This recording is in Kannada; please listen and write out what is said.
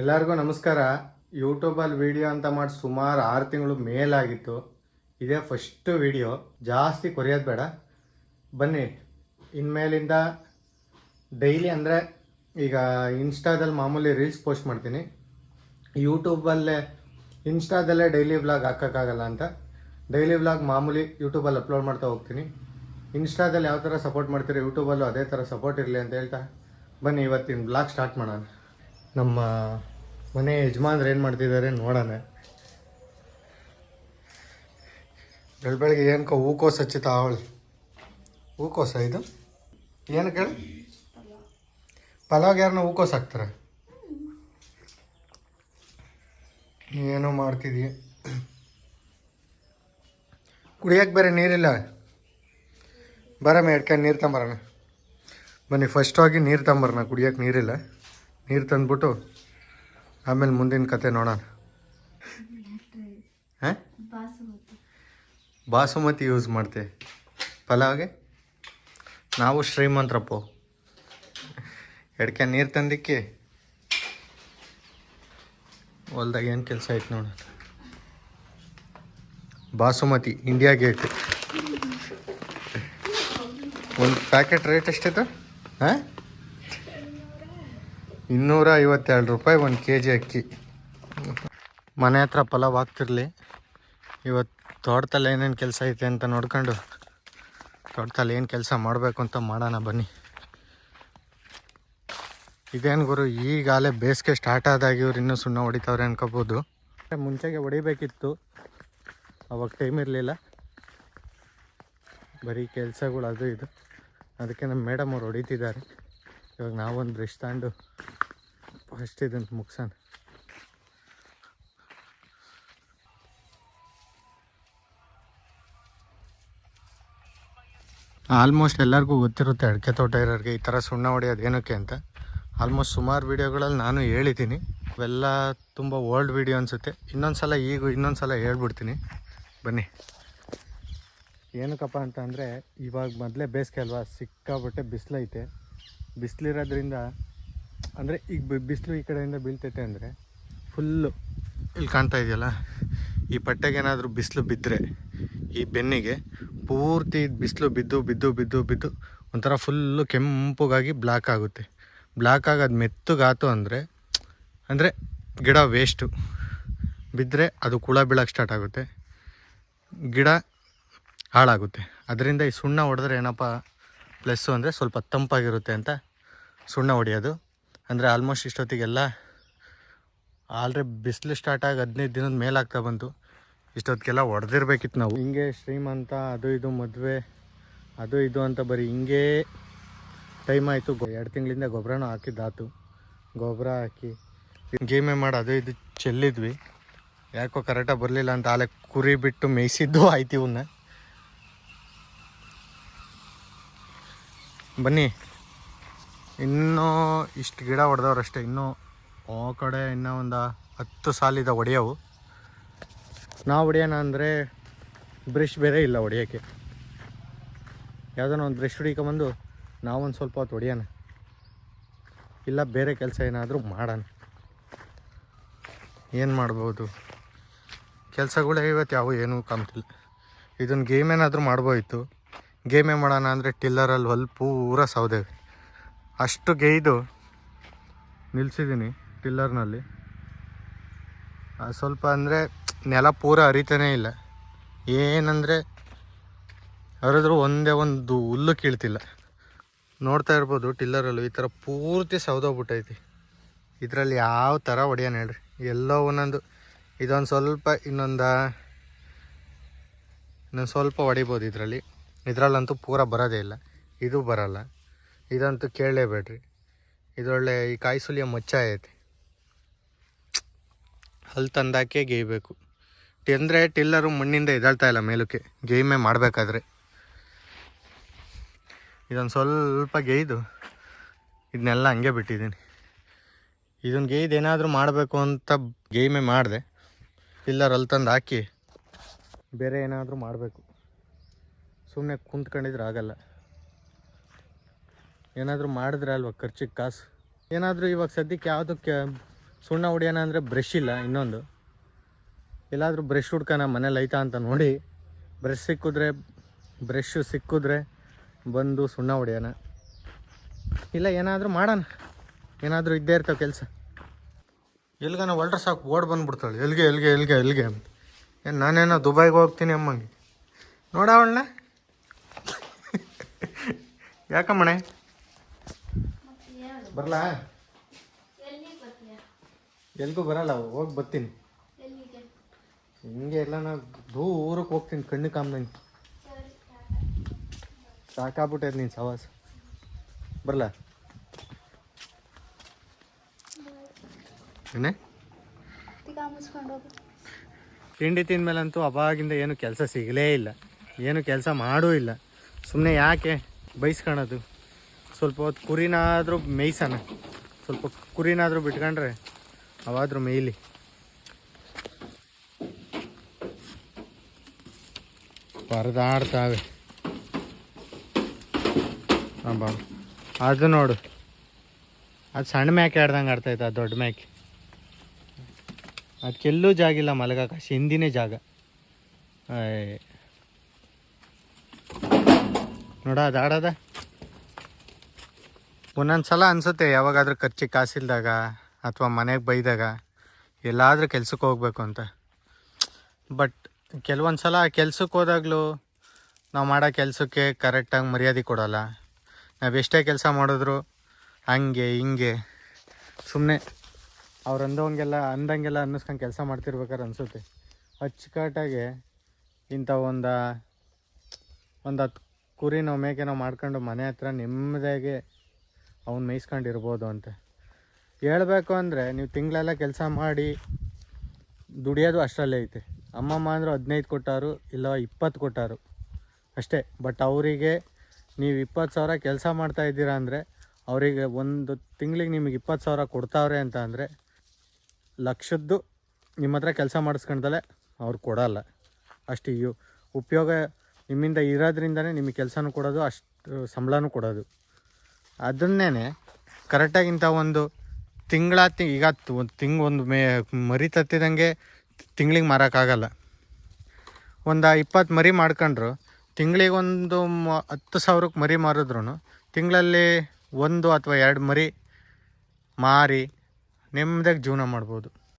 ಎಲ್ಲರಿಗೂ ನಮಸ್ಕಾರ. ಯೂಟ್ಯೂಬಲ್ಲಿ ವಿಡಿಯೋ ಅಂತ ಮಾಡಿ ಸುಮಾರು ಆರು ತಿಂಗಳು ಮೇಲಾಗಿತ್ತು ಇದೇ ಫಸ್ಟ್ ವಿಡಿಯೋ ಜಾಸ್ತಿ ಕೊರೆಯೋದು ಬೇಡ. ಬನ್ನಿ. ಇನ್ಮೇಲಿಂದ ಡೈಲಿ ಅಂದರೆ ಈಗ ಇನ್ಸ್ಟಾದಲ್ಲಿ ಮಾಮೂಲಿ ರೀಲ್ಸ್ ಪೋಸ್ಟ್ ಮಾಡ್ತೀನಿ. ಯೂಟ್ಯೂಬಲ್ಲೇ ಇನ್ಸ್ಟಾದಲ್ಲೇ ಡೈಲಿ ವ್ಲಾಗ್ ಹಾಕೋಕ್ಕಾಗಲ್ಲ ಅಂತ. ಡೈಲಿ ವ್ಲಾಗ್ ಮಾಮೂಲಿ ಯೂಟ್ಯೂಬಲ್ಲಿ ಅಪ್ಲೋಡ್ ಮಾಡ್ತಾ ಹೋಗ್ತೀನಿ. ಇನ್ಸ್ಟಾದಲ್ಲಿ ಯಾವ ಥರ ಸಪೋರ್ಟ್ ಮಾಡ್ತೀರಿ? ಯೂಟ್ಯೂಬಲ್ಲೂ ಅದೇ ಥರ ಸಪೋರ್ಟ್ ಇರಲಿ ಅಂತ ಹೇಳ್ತಾ. ಬನ್ನಿ, ಇವತ್ತಿನ ಬ್ಲಾಗ್ ಸ್ಟಾರ್ಟ್ ಮಾಡೋಣ. ನಮ್ಮ ಮನೆ ಯಜಮಾನ್ರು ಏನು ಮಾಡ್ತಿದ್ದಾರೆ ನೋಡೋಣ. ಬೆಳ ಬೆಳಗ್ಗೆ ಏನಕ್ಕೋ ಹೂಕೋಸು ಹಚ್ಚಿತ ಅವಳು. ಹೂಕೋಸ ಇದು? ಏನು ಕೇಳಿ? ಪಲಾವ್ಗೆ ಯಾರನ್ನ ಹೂಕೋಸು ಹಾಕ್ತಾರೆ? ಏನೋ ಮಾಡ್ತಿದೀಯ ಕುಡಿಯೋಕೆ ಬೇರೆ ನೀರಿಲ್ಲ. ಬರಮ್ಮ, ಎಡ್ಕೊಂಡು ನೀರು ತಂಬರೋಣ. ಬನ್ನಿ ಫಸ್ಟ್ ಹೋಗಿ ನೀರು ತಂಬರೋಣ, ಕುಡಿಯೋಕೆ ನೀರಿಲ್ಲ. ನೀರು ತಂದ್ಬಿಟ್ಟು ಆಮೇಲೆ ಮುಂದಿನ ಕತೆ ನೋಡೋಣ. ಹಾಂ? ಬಾಸುಮತಿ ಯೂಸ್ ಮಾಡ್ತೆ. ಪಲಾವ್ಗೆ? ನಾವು ಶ್ರೀಮಂತ್ರಪ್ಪು. ಎಡ್ಕೆ ನೀರು ತಂದಿಕ್ಕೆ? ಹೊಲ್ದಾಗ ಏನು ಕೆಲಸ ಐತೆ ನೋಡೋಣ ಬಾಸುಮತಿ ಇಂಡಿಯಾ ಗೇಟ್ ಒಂದು ಪ್ಯಾಕೆಟ್ ರೇಟ್ ಎಷ್ಟಿತ್ತು? ಹಾಂ? ಇನ್ನೂರ ಐವತ್ತೆರಡು ರೂಪಾಯಿ ಒಂದು ಕೆ ಜಿ ಅಕ್ಕಿ. ಮನೆ ಹತ್ರ ಪಲಾವ್ ಆಗ್ತಿರಲಿ ಇವತ್ತು ತೋಟದಲ್ಲಿ ಏನೇನು ಕೆಲಸ ಐತೆ ಅಂತ ನೋಡ್ಕೊಂಡು ತೋಟದಲ್ಲಿ ಏನು ಕೆಲಸ ಮಾಡಬೇಕು ಅಂತ ಮಾಡೋಣ ಬನ್ನಿ. ಇದೇನು ಗುರು, ಈಗಾಗಲೇ ಬೇಸಿಗೆ ಸ್ಟಾರ್ಟ್ ಆದಾಗ ಇವ್ರು ಇನ್ನೂ ಸುಣ್ಣ ಹೊಡಿತಾವ್ರೆ ಅನ್ಕೋಬೋದು. ಮುಂಚೆಗೆ ಹೊಡಿಬೇಕಿತ್ತು. ಅವಾಗ ಟೈಮ್ ಇರಲಿಲ್ಲ. ಬರೀ ಕೆಲಸಗಳು ಅದು ಇದು. ಅದಕ್ಕೆ ನಮ್ಮ ಮೇಡಮ್ ಅವ್ರು ಹೊಡಿತಿದ್ದಾರೆ. ಇವಾಗ ನಾವೊಂದು ಬ್ರಿಷ್ ತಗೊಂಡು ಫಸ್ಟ್ ಇದಂತ ಮುಗ್ಸೋಣ ಆಲ್ಮೋಸ್ಟ್ ಎಲ್ಲರಿಗೂ ಗೊತ್ತಿರುತ್ತೆ ಅಡಿಕೆ ತೋಟ ಇರೋರಿಗೆ ಈ ಥರ ಸುಣ್ಣ ಹೊಡೆಯೋದು ಏನಕ್ಕೆ ಅಂತ. ಆಲ್ಮೋಸ್ಟ್ ಸುಮಾರು ವೀಡಿಯೋಗಳಲ್ಲಿ ನಾನು ಹೇಳಿದ್ದೀನಿ. ಅವೆಲ್ಲ ತುಂಬ ಓಲ್ಡ್ ವೀಡಿಯೋ ಅನಿಸುತ್ತೆ. ಇನ್ನೊಂದು ಸಲ ಈಗ ಇನ್ನೊಂದು ಸಲ ಹೇಳ್ಬಿಡ್ತೀನಿ. ಬನ್ನಿ. ಏನಕ್ಕಪ್ಪ ಅಂತ ಅಂದರೆ ಇವಾಗ ಮೊದಲೇ ಬೇಸಿಗೆ ಅಲ್ವಾ? ಸಿಕ್ಕಾಬಟ್ಟೆ ಬಿಸಿಲೈತೆ. ಬಿಸಿಲಿರೋದ್ರಿಂದ ಅಂದರೆ ಈಗ ಬಿಸಿಲು ಈ ಕಡೆಯಿಂದ ಬೀಳ್ತೈತೆ ಅಂದರೆ ಫುಲ್ಲು. ಇಲ್ಲಿ ಕಾಣ್ತಾ ಇದೆಯಲ್ಲ? ಈ ಪಟ್ಟೆಗೆ ಏನಾದರೂ ಬಿಸಿಲು ಬಿದ್ದರೆ ಈ ಬೆನ್ನಿಗೆ ಪೂರ್ತಿ ಬಿಸಿಲು ಬಿದ್ದು ಬಿದ್ದು ಬಿದ್ದು ಬಿದ್ದು ಒಂಥರ ಫುಲ್ಲು ಕೆಂಪುಗಾಗಿ ಬ್ಲ್ಯಾಕ್ ಆಗುತ್ತೆ. ಬ್ಲ್ಯಾಕ್ ಆಗೋದು ಮೆತ್ತಗಾತು ಅಂದರೆ ಅಂದರೆ ಗಿಡ ವೇಸ್ಟು ಬಿದ್ದರೆ ಅದು ಕುಳ ಬೀಳಕ್ಕೆ ಸ್ಟಾರ್ಟ್ ಆಗುತ್ತೆ. ಗಿಡ ಹಾಳಾಗುತ್ತೆ. ಅದರಿಂದ ಈ ಸುಣ್ಣ ಹೊಡೆದ್ರೆ ಏನಪ್ಪ ಪ್ಲಸ್ಸು ಅಂದರೆ ಸ್ವಲ್ಪ ತಂಪಾಗಿರುತ್ತೆ ಅಂತ ಸುಣ್ಣ ಹೊಡೆಯೋದು. ಅಂದರೆ ಆಲ್ಮೋಸ್ಟ್ ಇಷ್ಟೊತ್ತಿಗೆಲ್ಲ ಆಲ್ರೆ ಬಿಸಿಲು ಸ್ಟಾರ್ಟ್ ಆಗಿ ಹದಿನೈದು ದಿನದ ಮೇಲಾಗ್ತಾ ಬಂತು. ಇಷ್ಟೊತ್ತಿಗೆಲ್ಲ ಹೊಡೆದಿರ್ಬೇಕಿತ್ತು ನಾವು. ಹಿಂಗೆ ಶ್ರೀಮಂತ, ಅದು ಇದು ಮದುವೆ, ಅದು ಇದು ಅಂತ ಬರೀ ಹಿಂಗೆ ಟೈಮ್ ಆಯಿತು. ಎರಡು ತಿಂಗಳಿಂದ ಗೊಬ್ಬರನೂ ಹಾಕಿದ್ದಾತು ಗೊಬ್ಬರ ಹಾಕಿ ಗೇಮೆ ಮಾಡಿ ಅದು ಇದು ಚೆಲ್ಲಿದ್ವಿ. ಯಾಕೋ ಕರೆಕ್ಟಾಗಿ ಬರಲಿಲ್ಲ ಅಂತ ಆಲೆ ಕುರಿ ಬಿಟ್ಟು ಮೇಯಿಸಿದ್ದು ಆಯ್ತು ಇವನ್ನ ಬನ್ನಿ. ಇನ್ನೂ ಇಷ್ಟು ಗಿಡ ಹೊಡೆದವ್ರಷ್ಟೇ ಇನ್ನೂ ಆ ಕಡೆ ಇನ್ನೂ ಒಂದು ಹತ್ತು ಸಾಲಿದ ಹೊಡೆಯವು. ನಾವು ಹೊಡೆಯೋಣ ಅಂದರೆ ಬ್ರಷ್ ಬೇರೆ ಇಲ್ಲ ಹೊಡೆಯೋಕ್ಕೆ. ಯಾವುದೋ ಒಂದು ಬ್ರಷ್ ಹೊಡಿಕೊಂಬಂದು ನಾವೊಂದು ಸ್ವಲ್ಪ ಹೊತ್ತು ಹೊಡೆಯೋಣ ಇಲ್ಲ ಬೇರೆ ಕೆಲಸ ಏನಾದರೂ ಮಾಡೋಣ ಏನು ಮಾಡ್ಬೋದು? ಕೆಲಸಗಳೇ ಇವತ್ತು ಯಾವ ಏನೂ ಕಾಣ್ತಿಲ್ಲ. ಇದನ್ನು ಗೇಮ್ ಏನಾದರೂ ಮಾಡ್ಬೋಯಿತ್ತು ಗೇಮೇ ಮಾಡೋಣ ಅಂದರೆ ಟಿಲ್ಲರಲ್ಲಿ ಹೊಲ್ ಪೂರ ಸೌದೇವೆ ಅಷ್ಟು ಗೇಯ್ದು ನಿಲ್ಲಿಸಿದ್ದೀನಿ ಟಿಲ್ಲರ್ನಲ್ಲಿ. ಸ್ವಲ್ಪ ಅಂದರೆ ನೆಲ ಪೂರ ಹರಿತಾನೇ ಇಲ್ಲ. ಏನಂದರೆ ಅರಿದ್ರೂ ಒಂದೇ ಒಂದು ಹುಲ್ಲು ಕೀಳ್ತಿಲ್ಲ. ನೋಡ್ತಾ ಇರ್ಬೋದು ಟಿಲ್ಲರಲ್ಲೂ ಈ ಥರ ಪೂರ್ತಿ ಸೌದೋಗ್ಬಿಟ್ಟೈತಿ ಇದರಲ್ಲಿ ಯಾವ ಥರ ಹೊಡೆಯೋಣ ಹೇಳ್ರಿ. ಎಲ್ಲೋ ಒಂದೊಂದು, ಇದೊಂದು ಸ್ವಲ್ಪ ಇನ್ನೊಂದು ಇನ್ನೊಂದು ಸ್ವಲ್ಪ ಹೊಡಿಬೋದು ಇದರಲ್ಲಿ. ಇದರಲ್ಲಂತೂ ಪೂರ ಬರೋದೇ ಇಲ್ಲ. ಇದು ಬರಲ್ಲ. ಇದಂತೂ ಕೇಳಲೇಬೇಡ್ರಿ. ಇದೊಳ್ಳೆ ಈ ಕಾಯಿ ಸುಲಿಯ ಮೊಚ್ಚ ಐತೆ. ಅಲ್ಲಿ ತಂದಾಕೆ ಗೇಯ್ಬೇಕು. ಅಂದರೆ ಟಿಲ್ಲರು ಮಣ್ಣಿಂದ ಎದಳ್ತಾ ಇಲ್ಲ ಮೇಲಕ್ಕೆ. ಗೇಯ್ಮೆ ಮಾಡಬೇಕಾದ್ರೆ. ಇದೊಂದು ಸ್ವಲ್ಪ ಗೇಯ್ದು. ಇದನ್ನೆಲ್ಲ ಹಂಗೆ ಬಿಟ್ಟಿದ್ದೀನಿ. ಇದನ್ನು ಗೇಯ್ದು ಏನಾದರೂ ಮಾಡಬೇಕು ಅಂತ ಗೇಯ್ಮೆ ಮಾಡಿದೆ. ಟಿಲ್ಲರ್ ಅಲ್ಲಿ ತಂದು ಹಾಕಿ ಬೇರೆ ಏನಾದರೂ ಮಾಡಬೇಕು. ಸುಮ್ಮನೆ ಕುಂತ್ಕೊಂಡಿದ್ರೆ ಆಗಲ್ಲ. ಏನಾದರೂ ಮಾಡಿದ್ರೆ ಅಲ್ವಾ ಖರ್ಚಿಗೆ ಕಾಸು? ಏನಾದರೂ ಇವಾಗ ಸದ್ಯಕ್ಕೆ ಯಾವುದಕ್ಕೆ ಸುಣ್ಣ ಹೊಡಿಯೋಣ ಅಂದರೆ ಬ್ರಷ್ ಇಲ್ಲ, ಇನ್ನೊಂದು. ಎಲ್ಲಾದರೂ ಬ್ರಷ್ ಹುಡ್ಕೋಣ, ಮನೇಲಿ ಐತಾ ಅಂತ ನೋಡಿ. ಬ್ರಷ್ ಸಿಕ್ಕಿದ್ರೆ ಬ್ರಷ್ ಸಿಕ್ಕಿದ್ರೆ ಬಂದು ಸುಣ್ಣ ಹೊಡಿಯೋಣ ಇಲ್ಲ, ಏನಾದರೂ ಮಾಡೋಣ. ಏನಾದರೂ ಇದ್ದೇ ಇರ್ತಾವೆ ಕೆಲಸ. ಎಲ್ಗನ ಹೊಲ್ಟ್ರೆ ಸಾಕು, ಓಡ್ ಬಂದ್ಬಿಡ್ತಾಳೆ. ಎಲ್ಗೆ ಎಲ್ಗೆ ಎಲ್ಗೆ ಅಂತ. ಏನು, ನಾನೇನೋ ದುಬೈಗೆ ಹೋಗ್ತೀನಿ ಅಮ್ಮಂಗೆ. ನೋಡವಣ್ಣ ಯಾಕಮ್ಮಣೆ? ಬರಲಾ? ಎಲ್ಗೂ ಬರಲ್ಲ ಹೋಗಿ ಬರ್ತೀನಿ. ಹಿಂಗೆ ಎಲ್ಲ ನಾ ದೂರಕ್ಕೆ ಹೋಗ್ತೀನಿ ಕಣ್ಣು ಕಾಮ್ದಂಗೆ. ಸಾಕಾಗ್ಬಿಟ್ಟೈತೆ ನೀನು ಸವಾಸ. ಬರಲ? ಏನೇ ತಿಂಡಿ ತಿಂದಮೇಲಂತೂ ಅವಾಗಿಂದ ಏನು ಕೆಲಸ ಸಿಗಲೇ ಇಲ್ಲ. ಏನು ಕೆಲಸ ಮಾಡೂ ಇಲ್ಲ. ಸುಮ್ಮನೆ ಯಾಕೆ ಬೈಸ್ಕೊಳೋದು ಸ್ವಲ್ಪ ಹೊತ್ತು ಕುರಿನಾದರೂ ಮೇಯ್ಸೋಣ. ಸ್ವಲ್ಪ ಕುರಿನಾದರೂ ಬಿಟ್ಕೊಂಡ್ರೆ ಅವಾದರೂ ಮೇಯ್ಲಿ. ಪರದಾಡ್ತಾವೆ. ಬಾ. ಅದು ನೋಡು. ಅದು ಸಣ್ಣ ಮ್ಯಾಕೆ ಆಡ್ದಂಗೆ ಆಡ್ತೈತೆ ಆ ದೊಡ್ಡ ಮ್ಯಾಕೆ. ಅದಕ್ಕೆಲ್ಲೂ ಜಾಗ ಇಲ್ಲ ಮಲಗಾಕ ಹಿಂದಿನೇ ಜಾಗ. ನೋಡ ಅದು ಆಡೋದ ಒಂದೊಂದು ಸಲ ಅನಿಸುತ್ತೆ ಯಾವಾಗಾದ್ರೂ ಖರ್ಚಿಗೆ ಕಾಸಿಲ್ದಾಗ ಅಥವಾ ಮನೆಗೆ ಬೈದಾಗ ಎಲ್ಲಾದರೂ ಕೆಲ್ಸಕ್ಕೆ ಹೋಗ್ಬೇಕು ಅಂತ. ಬಟ್ ಕೆಲವೊಂದು ಸಲ ಕೆಲ್ಸಕ್ಕೆ ಹೋದಾಗಲೂ ನಾವು ಮಾಡೋ ಕೆಲಸಕ್ಕೆ ಕರೆಕ್ಟಾಗಿ ಮರ್ಯಾದೆ ಕೊಡೋಲ್ಲ. ನಾವು ಎಷ್ಟೇ ಕೆಲಸ ಮಾಡಿದ್ರು ಹಂಗೆ, ಹಿಂಗೆ ಸುಮ್ಮನೆ ಅವ್ರು ಅಂದವಂಗೆಲ್ಲ ಅಂದಂಗೆಲ್ಲ ಅನ್ನಿಸ್ಕೊಂಡು ಕೆಲಸ ಮಾಡ್ತಿರ್ಬೇಕಾದ್ರೆ ಅನಿಸುತ್ತೆ. ಅಚ್ಚುಕಟ್ಟಾಗಿ ಇಂಥ ಒಂದು ಒಂದು ಹತ್ತು ಕುರಿನೋ ಮೇಕೆನೋ ಮಾಡ್ಕೊಂಡು ಮನೆ ಹತ್ರ ನೆಮ್ಮದಿಯಾಗಿ ಅವ್ನು ಮೇಯ್ಸ್ಕೊಂಡಿರ್ಬೋದು ಅಂತ. ಹೇಳಬೇಕು ಅಂದರೆ ನೀವು ತಿಂಗಳೆಲ್ಲ ಕೆಲಸ ಮಾಡಿ ದುಡಿಯೋದು ಅಷ್ಟರಲ್ಲೇ ಐತೆ. ಅಮ್ಮಮ್ಮ ಅಂದರು ಹದಿನೈದು ಕೊಟ್ಟಾರು ಇಲ್ಲ ಇಪ್ಪತ್ತು ಕೊಟ್ಟಾರು. ಅಷ್ಟೇ. ಬಟ್ ಅವರಿಗೆ ನೀವು ಇಪ್ಪತ್ತು ಸಾವಿರ ಕೆಲಸ ಮಾಡ್ತಾ ಇದ್ದೀರಾ ಅಂದರೆ ಅವರಿಗೆ ಒಂದು ತಿಂಗಳಿಗೆ ನಿಮಗೆ ಇಪ್ಪತ್ತು ಸಾವಿರ ಕೊಡ್ತಾವ್ರೆ ಅಂತ ಅಂದರೆ ಲಕ್ಷದ್ದು ನಿಮ್ಮ ಹತ್ರ ಕೆಲಸ ಮಾಡಿಸ್ಕೊಂಡಲೆ ಅವ್ರು ಕೊಡಲ್ಲ. ಅಷ್ಟು ಯು ಉಪಯೋಗ ನಿಮ್ಮಿಂದ ಇರೋದ್ರಿಂದನೇ ನಿಮಗೆ ಕೆಲಸನೂ ಕೊಡೋದು, ಅಷ್ಟು ಸಂಬಳನೂ ಕೊಡೋದು. ಅದನ್ನೇ ಕರೆಕ್ಟಾಗಿ ಇಂಥ ಒಂದು ತಿಂಗಳ ತಿಂಗ್ ಈಗ ಒಂದು ತಿಂಗ್, ಒಂದು ಮೇ, ಮರಿ ತತ್ತಿದಂಗೆ ತಿಂಗಳಿಗೆ ಮಾರೋಕ್ಕಾಗಲ್ಲ. ಒಂದು ಇಪ್ಪತ್ತು ಮರಿ ಮಾಡ್ಕೊಂಡ್ರು, ತಿಂಗಳಿಗೆ ಒಂದು ಮ, ಹತ್ತು ಸಾವಿರಕ್ಕೆ ಮರಿ ಮಾರಿದ್ರು ತಿಂಗಳಲ್ಲಿ ಒಂದು ಅಥವಾ ಎರಡು ಮರಿ ಮಾರಿ ನೆಮ್ಮದಿಯಾಗಿ ಜೀವನ ಮಾಡ್ಬೋದು.